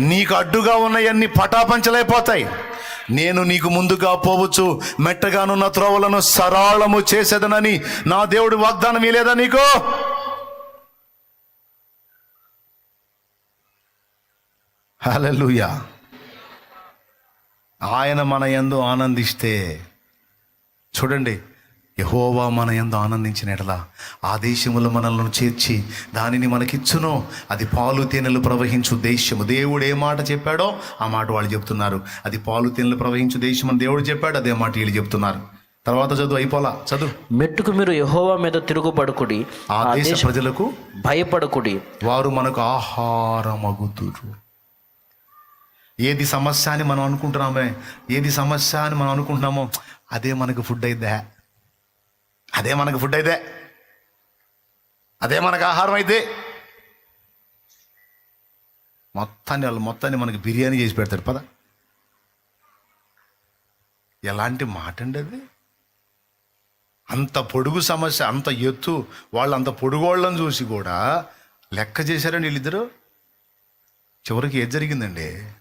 నీకు అడ్డుగా ఉన్నవన్నీ పటాపంచలైపోతాయి. నేను నీకు ముందుగా పోవచ్చు మెట్టగానున్న త్రోవలను సరళము చేసేదనని నా దేవుడు వాగ్దానం ఇలేదా నీకు? హలలుయా ఆయన మన ఎందు ఆనందిస్తే చూడండి యహోవా మన యందు ఆనందించిన ఎడల ఆ దేశములో మనల్ని చేర్చి దానిని మనకిచ్చును. అది పాలు తేనెలు ప్రవహించు దేశము. దేవుడు ఏ మాట చెప్పాడో ఆ మాట వాళ్ళు చెప్తున్నారు. అది పాలు తేనెలు ప్రవహించు దేశం అని దేవుడు చెప్పాడు అదే మాట వీళ్ళు చెప్తున్నారు. తర్వాత చదువు అయిపోలా? చదువు. మెట్టుకు మీరు యెహోవా మీద తిరుగుబడుకుడి ఆ దేశ ప్రజలకు భయపడకుడి. వారు మనకు ఆహారమగుతురు ఏది సమస్య అని మనం అనుకుంటున్నామే? ఏది సమస్య అని మనం అనుకుంటున్నామో అదే మనకు ఫుడ్ అయితే అదే మనకు ఫుడ్ అయితే. అదే మనకు ఆహారం అయితే. మొత్తాన్ని వాళ్ళు మొత్తాన్ని మనకి బిర్యానీ చేసి పెడతారు పద. ఎలాంటి మాట అండి అది? అంత పొడుగు సమస్య అంత ఎత్తు వాళ్ళు అంత పొడుగోళ్ళని చూసి కూడా లెక్క చేశారండి వీళ్ళిద్దరు? చివరికి ఏది జరిగిందండి?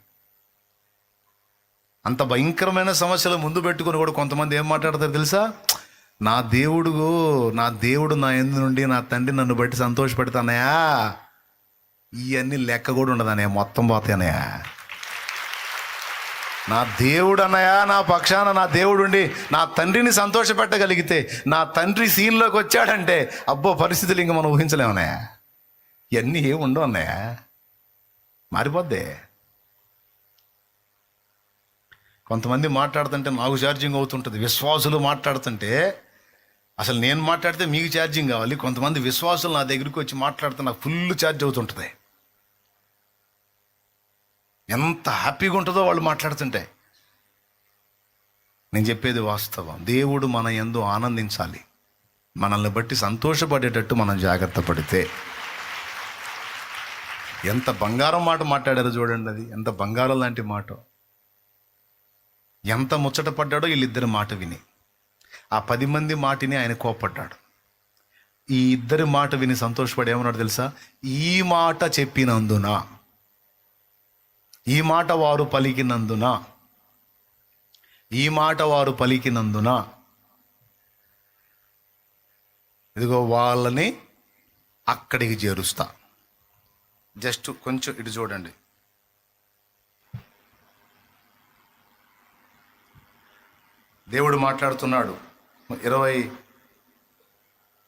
అంత భయంకరమైన సమస్యలు ముందు పెట్టుకొని కూడా కొంతమంది ఏం మాట్లాడతారు తెలుసా? నా దేవుడు నా దేవుడు నా ఎందు నుండి నా తండ్రి నన్ను బట్టి సంతోషపెడతానయా ఇవన్నీ లెక్క కూడా ఉండదనే మొత్తం పోతానయా నా దేవుడు అన్నయా నా పక్షాన నా దేవుడు ఉండి నా తండ్రిని సంతోషపెట్టగలిగితే నా తండ్రి సీన్లోకి వచ్చాడంటే అబ్బో పరిస్థితులు ఇంక మనం ఊహించలేమన్నాయా ఇవన్నీ ఏమి ఉండవు అన్నయ్య. మారిపోద్దే. కొంతమంది మాట్లాడుతుంటే నాకు ఛార్జింగ్ అవుతుంటుంది. విశ్వాసులు మాట్లాడుతుంటే అసలు నేను మాట్లాడితే మీకు ఛార్జింగ్ కావాలి. కొంతమంది విశ్వాసులు నా దగ్గరికి వచ్చి మాట్లాడితే నాకు ఫుల్ ఛార్జ్ అవుతుంటుంది. ఎంత హ్యాపీగా ఉంటుందో వాళ్ళు మాట్లాడుతుంటే. నేను చెప్పేది వాస్తవం. దేవుడు మన ఎందు ఆనందించాలి. మనల్ని బట్టి సంతోషపడేటట్టు మనం జాగ్రత్త పడితే. ఎంత బంగారం మాట మాట్లాడారో చూడండి అది. ఎంత బంగారం లాంటి మాట. ఎంత ముచ్చట పడ్డాడో వీళ్ళిద్దరి మాట విని. ఆ పది మంది మాటిని ఆయన కోప్పడ్డాడు. ఈ ఇద్దరి మాట విని సంతోషపడి ఏమన్నాడు తెలుసా? ఈ మాట చెప్పినందున ఈ మాట వారు పలికినందున ఈ మాట వారు పలికినందున ఇదిగో వాళ్ళని అక్కడికి చేరుస్తా. జస్ట్ కొంచెం ఇటు చూడండి. దేవుడు మాట్లాడుతున్నాడు. ఇరవై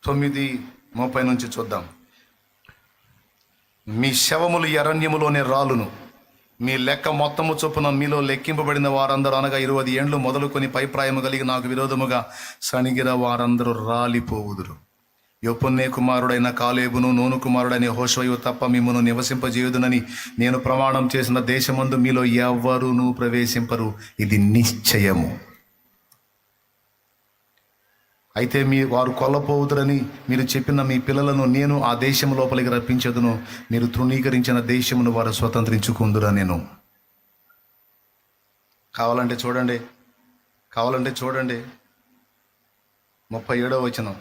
తొమ్మిది ముప్పై నుంచి చూద్దాం. మీ శవములు అరణ్యములోనే రాలును మీ లెక్క మొత్తము చొప్పున మీలో లెక్కింపబడిన వారందరూ అనగా ఇరవై ఏండ్లు మొదలుకొని పైప్రాయము కలిగి నాకు విరోధముగా సణిగిన వారందరూ రాలిపోవుదురు. యొప్పున్నే కుమారుడైన కాలేబును నూను కుమారుడైన హోషవయు తప్ప మిమ్మను నివసింపజేయుదునని నేను ప్రమాణం చేసిన దేశమందు మీలో ఎవరునూ ప్రవేశింపరు. ఇది నిశ్చయము. అయితే మీ వారు కొల్లపోవుదురని మీరు చెప్పిన మీ పిల్లలను నేను ఆ దేశం లోపలికి రప్పించదును. మీరు తృణీకరించిన దేశమును వారు స్వతంత్రించుకుందురా నేను. కావాలంటే చూడండి. కావాలంటే చూడండి. ముప్పై ఏడవ వచనం.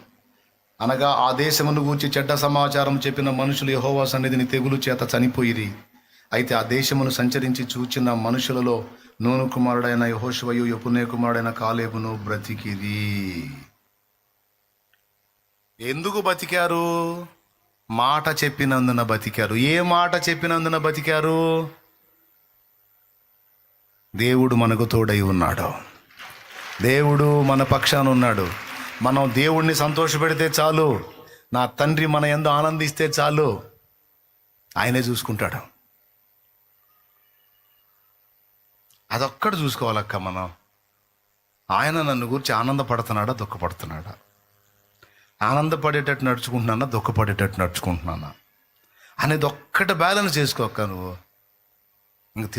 అనగా ఆ దేశమును గూర్చి చెడ్డ సమాచారం చెప్పిన మనుషులు యహోవా సన్నిధిని తెగులు చేత చనిపోయిరి. అయితే ఆ దేశమును సంచరించి చూచిన మనుషులలో నూను కుమారుడైన యహోశవయు యపునే కుమారుడైన కాలేబును బ్రతికిరి. ఎందుకు బతికారు? మాట చెప్పినందున బతికారు. ఏ మాట చెప్పినందున బతికారు? దేవుడు మనకు తోడై ఉన్నాడు. దేవుడు మన పక్షాన ఉన్నాడు. మనం దేవుణ్ణి సంతోషపెడితే చాలు. నా తండ్రి మన ఎందు ఆనందిస్తే చాలు. ఆయనే చూసుకుంటాడు. అదొక్కడు చూసుకోవాలక్క మనం. ఆయన నన్ను గురించి ఆనందపడుతున్నాడా దుఃఖపడుతున్నాడా? ఆనందపడేటట్టు నడుచుకుంటున్నానా దుఃఖపడేటట్టు నడుచుకుంటున్నానా? అనేది ఒక్కటి బ్యాలెన్స్ చేసుకోక నువ్వు. ఇంక